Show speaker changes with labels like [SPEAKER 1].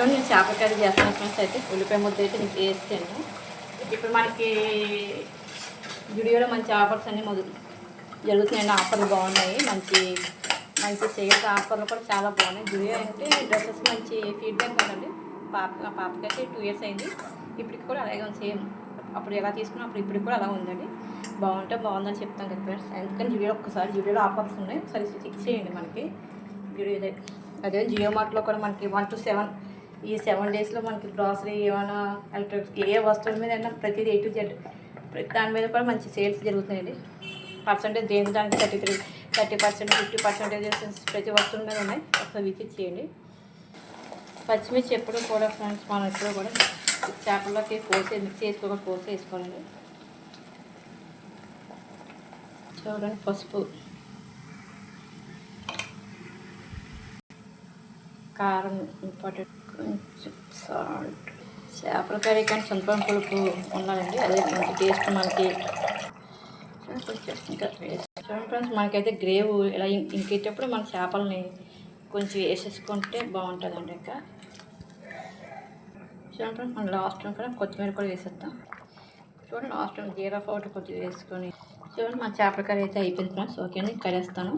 [SPEAKER 1] చూడండి నేను చేపల కర్రీ చేస్తాను ఫ్రెండ్స్ అయితే. ఉల్లిపాయ ముద్ద అయితే నేను వేస్తాను. ఇప్పుడు మనకి జుడియోలో మంచి ఆఫర్స్ అన్నీ మొదలు జరుగుతున్నాయండి. ఆఫర్లు బాగున్నాయి. మంచి మంచి సేల్స్ ఆఫర్లు కూడా చాలా బాగున్నాయి. జుడియో అంటే డ్రెస్సెస్ మంచి ఫీడ్బ్యాక్ ఉండండి పాప నా పాపకి అయితే టూ ఇయర్స్ అయింది. ఇప్పటికి కూడా అలాగే ఉంది. సేమ్. అప్పుడు ఎలా తీసుకున్నా అప్పుడు ఇప్పటికి కూడా అలా ఉందండి. బాగుంటే బాగుందని చెప్తాం కదా ఫ్రెండ్స్. అందుకని జుడియో ఒక్కసారి జుడియోలో ఆఫర్స్ ఉన్నాయి. ఒకసారి చెక్ చేయండి మనకి. జుడియో అదే జియో మార్ట్లో కూడా మనకి వన్ టు సెవెన్ ఈ సెవెన్ డేస్లో మనకి గ్రాసరీ ఏమైనా ఎలక్ట్రానిక్స్ ఏ వస్తువుల మీద అయినా ప్రతిదీ ఏ టు జెడ్ ప్రతి దాని మీద కూడా మంచి సేల్స్ జరుగుతున్నాయండి. పర్సంటేజ్ దేని దానికి thirty three thirty percent fifty percentage ప్రతి వస్తువుల మీద ఉన్నాయి. ఒకసారి విజిట్ చేయండి. పచ్చిమిర్చి ఎప్పుడు కూడా ఫ్రెండ్స్ మనం ఎప్పుడు కూడా చేపల్లోకి కోసి మిక్స్ చేసుకోకుండా కోసి వేసుకోవాలండి చూడండి పసుపు. కారం ఇంపార్టెంట్. కొంచెం సాల్ట్. చేపల కర్రీ కానీ చింతపండు పులుపు ఉన్నారండి అదే మంచి టేస్ట్ మనకి. కొంచెం ఇంకా చూడండి ఫ్రెండ్స్ మనకైతే గ్రేవ్ ఇలా ఇంకేటప్పుడు మన చేపలని కొంచెం వేసేసుకుంటే బాగుంటుందండి ఇంకా. చూడండి ఫ్రెండ్స్ మనం లాస్ట్ కూడా కొత్తిమీర కూడా వేసేద్దాం. చూడండి లాస్ట్ జీరా పౌడర్ కొద్దిగా వేసుకొని. చూడండి మన చేపల కర్రీ అయితే అయిపోయింది ఫ్రెండ్స్. ఓకే అండి కరేస్తాను